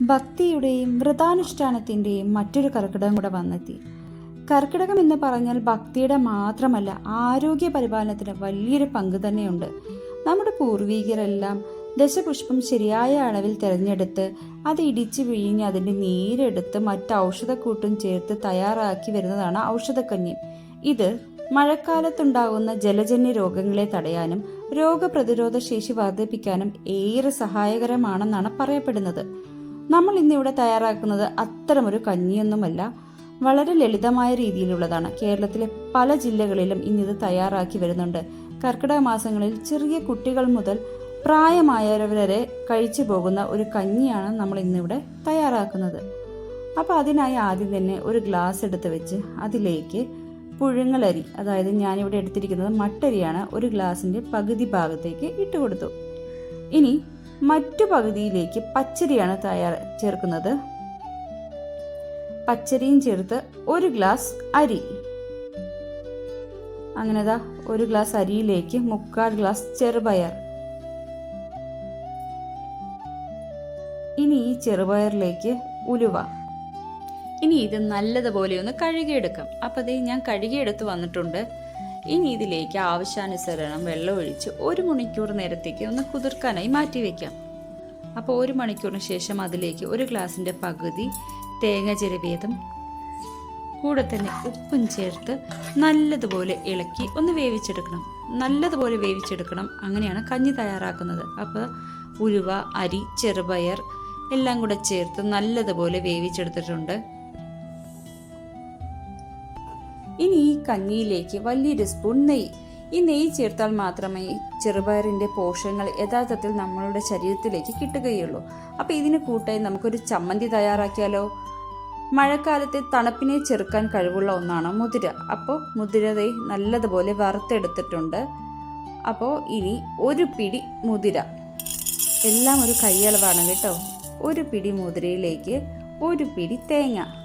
ഭക്തിയുടെയും വ്രതാനുഷ്ഠാനത്തിന്റെയും മറ്റൊരു കർക്കിടകം കൂടെ വന്നെത്തി. കർക്കിടകം എന്ന് പറഞ്ഞാൽ ഭക്തിയുടെ മാത്രമല്ല ആരോഗ്യ പരിപാലനത്തിന് വലിയൊരു പങ്ക് തന്നെയുണ്ട്. നമ്മുടെ പൂർവികരെല്ലാം ദശപുഷ്പം ശരിയായ അളവിൽ തിരഞ്ഞെടുത്ത് അത് ഇടിച്ച് പിഴിഞ്ഞ് അതിന്റെ നീരെടുത്ത് മറ്റ് ഔഷധക്കൂട്ടും ചേർത്ത് തയ്യാറാക്കി വരുന്നതാണ് ഔഷധക്കഞ്ഞി. ഇത് മഴക്കാലത്തുണ്ടാകുന്ന ജലജന്യ രോഗങ്ങളെ തടയാനും രോഗപ്രതിരോധ ശേഷി വർദ്ധിപ്പിക്കാനും ഏറെ സഹായകരമാണെന്നാണ് പറയപ്പെടുന്നത്. നമ്മൾ ഇന്നിവിടെ തയ്യാറാക്കുന്നത് അത്തരമൊരു കഞ്ഞിയൊന്നുമല്ല. വളരെ ലളിതമായ രീതിയിലുള്ളതാണ്. കേരളത്തിലെ പല ജില്ലകളിലും ഇന്നിത് തയ്യാറാക്കി വരുന്നുണ്ട്. കർക്കിടക മാസങ്ങളിൽ ചെറിയ കുട്ടികൾ മുതൽ പ്രായമായവരെ വരെ കഴിച്ചു പോകുന്ന ഒരു കഞ്ഞിയാണ് നമ്മൾ ഇന്നിവിടെ തയ്യാറാക്കുന്നത്. അപ്പോൾ അതിനായി ആദ്യം തന്നെ ഒരു ഗ്ലാസ് എടുത്ത് വെച്ച് അതിലേക്ക് പുഴുങ്ങലരി അതായത് ഞാനിവിടെ എടുത്തിരിക്കുന്നത് മട്ടരിയാണ് ഒരു ഗ്ലാസിന്റെ പകുതി ഭാഗത്തേക്ക് ഇട്ട് കൊടുത്തു. ഇനി മറ്റു പകുതിയിലേക്ക് പച്ചരിയാണ് തയ്യാർ ചേർക്കുന്നത്. പച്ചരിയും ചേർത്ത് ഒരു ഗ്ലാസ് അരി. അങ്ങനെതാ ഒരു ഗ്ലാസ് അരിയിലേക്ക് മുക്കാൽ ഗ്ലാസ് ചെറുപയർ. ഇനി ഈ ചെറുപയറിലേക്ക് ഉലുവ. ഇനി ഇത് നല്ലതുപോലെ ഒന്ന് കഴുകിയെടുക്കാം. അപ്പോൾ അതേ ഞാൻ കഴുകിയെടുത്ത് വന്നിട്ടുണ്ട്. ഇനി ഇതിലേക്ക് ആവശ്യാനുസരണം വെള്ളം ഒഴിച്ച് ഒരു മണിക്കൂർ നേരത്തേക്ക് ഒന്ന് കുതിർക്കാനായി മാറ്റി വെക്കാം. അപ്പോൾ ഒരു മണിക്കൂറിന് ശേഷം അതിലേക്ക് ഒരു ഗ്ലാസിന്റെ പകുതി തേങ്ങ ചിരവിയതും കൂടെ തന്നെ ഉപ്പും ചേർത്ത് നല്ലതുപോലെ ഇളക്കി ഒന്ന് വേവിച്ചെടുക്കണം. നല്ലതുപോലെ വേവിച്ചെടുക്കണം. അങ്ങനെയാണ് കഞ്ഞി തയ്യാറാക്കുന്നത്. അപ്പോൾ ഉലുവ അരി ചെറുപയർ എല്ലാം കൂടെ ചേർത്ത് നല്ലതുപോലെ വേവിച്ചെടുത്തിട്ടുണ്ട്. ഇനി ഈ കഞ്ഞിയിലേക്ക് വലിയൊരു സ്പൂൺ നെയ്യ്. ഈ നെയ്യ് ചേർത്താൽ മാത്രമേ ചെറുപയറിന്റെ പോഷകങ്ങൾ യഥാർത്ഥത്തിൽ നമ്മളുടെ ശരീരത്തിലേക്ക് കിട്ടുകയുള്ളൂ. അപ്പോൾ ഇതിന് കൂട്ടായി നമുക്കൊരു ചമ്മന്തി തയ്യാറാക്കിയാലോ? മഴക്കാലത്തെ തണുപ്പിനെ ചെറുക്കാൻ കഴിവുള്ള ഒന്നാണ് മുതിര. അപ്പോൾ മുതിരതെ നല്ലതുപോലെ വറുത്തെടുത്തിട്ടുണ്ട്. അപ്പോൾ ഇനി ഒരു പിടി മുതിര. എല്ലാം ഒരു കൈയളവാണ് കേട്ടോ. ഒരു പിടി മുതിരയിലേക്ക് ഒരു പിടി തേങ്ങ.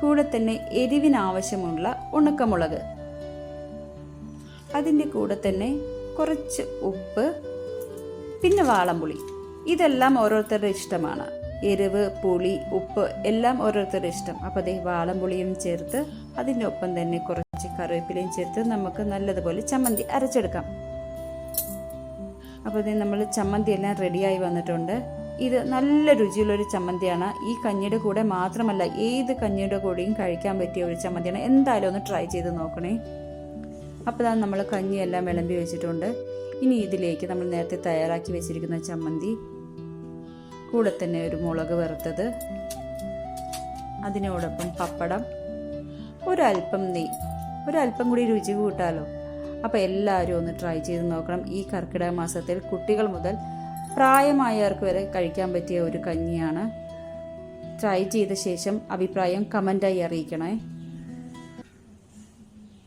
കൂടെ തന്നെ എരിവിനാവശ്യമുള്ള ഉണക്കമുളക്. അതിന്റെ കൂടെ തന്നെ കുറച്ച് ഉപ്പ് പിന്നെ വാളംപുളി. ഇതെല്ലാം ഓരോരുത്തരുടെ ഇഷ്ടമാണ്. എരിവ് പുളി ഉപ്പ് എല്ലാം ഓരോരുത്തരുടെ ഇഷ്ടം. അപ്പോൾ അതേ വാളംപുളിയും ചേർത്ത് അതിന്റെ ഒപ്പം തന്നെ കുറച്ച് കറിവേപ്പിലയും ചേർത്ത് നമുക്ക് നല്ലതുപോലെ ചമ്മന്തി അരച്ചെടുക്കാം. അപ്പോൾ ഇത് നമ്മൾ ചമ്മന്തി എല്ലാം റെഡിയായി വന്നിട്ടുണ്ട്. ഇത് നല്ല രുചിയുള്ളൊരു ചമ്മന്തിയാണ്. ഈ കഞ്ഞിയുടെ കൂടെ മാത്രമല്ല ഏത് കഞ്ഞിയുടെ കൂടെയും കഴിക്കാൻ പറ്റിയ ഒരു ചമ്മന്തിയാണ്. എന്തായാലും ഒന്ന് ട്രൈ ചെയ്ത് നോക്കണേ. അപ്പോൾ ഇതാണ് നമ്മൾ കഞ്ഞിയെല്ലാം വിളമ്പി വെച്ചിട്ടുണ്ട്. ഇനി ഇതിലേക്ക് നമ്മൾ നേരത്തെ തയ്യാറാക്കി വെച്ചിരിക്കുന്ന ചമ്മന്തി കൂടെ തന്നെ ഒരു മുളക് വറുത്തത് അതിനോടൊപ്പം പപ്പടം ഒരല്പം നെയ് ഒരല്പം കൂടി രുചി കൂട്ടാലോ. അപ്പോൾ എല്ലാവരും ഒന്ന് ട്രൈ ചെയ്ത് നോക്കണം. ഈ കർക്കിടക മാസത്തിൽ കുട്ടികൾ മുതൽ പ്രായമായവർക്ക് വരെ കഴിക്കാൻ പറ്റിയ ഒരു കഞ്ഞിയാണ്. ട്രൈ ചെയ്ത ശേഷം അഭിപ്രായം കമന്റായി അറിയിക്കണേ.